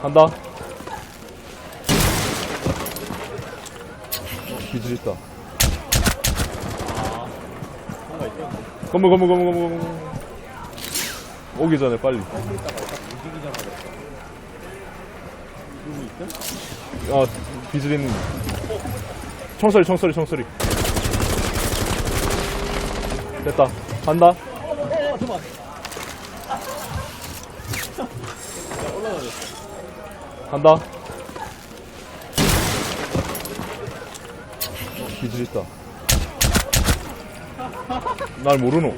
간다. 기질 있다. 뭔가? 건물, 건물, 건물, 건물, 건물. 오기 전에 빨리. 움직이자마자. 누구 있어? 아, 비질 있는. 총소리, 총소리, 총소리. 됐다. 간다. 어, 잠깐만. 간다. 비질 있다. 날 모르노.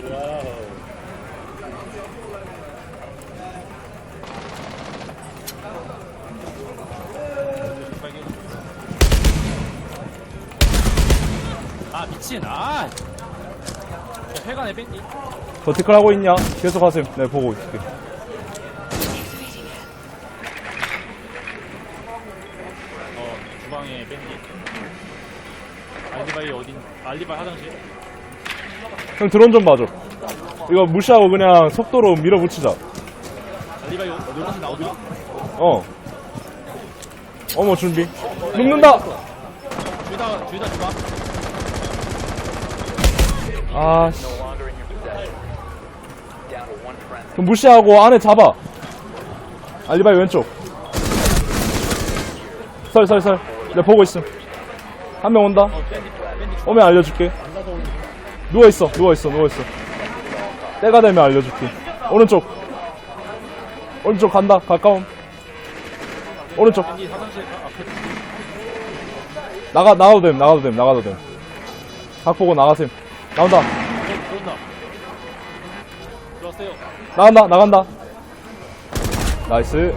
아 미친 아 야, 회관에 뺀디 버티컬 하고 있냐? 계속 하세요. 네, 보고 있을게. 주방에 뺀디 알리바이 어딘 알리바이 화장실 형 드론 좀 봐줘. 이거 무시하고 그냥 속도로 밀어붙이자. 알리바이 어- 어디 화장실 나오더라 어. 어머, 준비. 눕는다! 둘다 둘다 주방 아, 씨. 그럼 무시하고 안에 잡아. 알리바이 왼쪽. 설, 설, 설. 내가 보고 있음. 한 명 온다. 어 뺀디 뺀디 오면 알려줄게. 누워 있어, 누워 있어, 누워 있어. 때가 되면 알려줄게. 오른쪽. 오른쪽 간다, 가까움. 오른쪽. 나가, 나가도 됨, 나가도 됨, 나가도 됨. 각 보고 나가셈. 나온다. 나간다, 나간다. 나이스.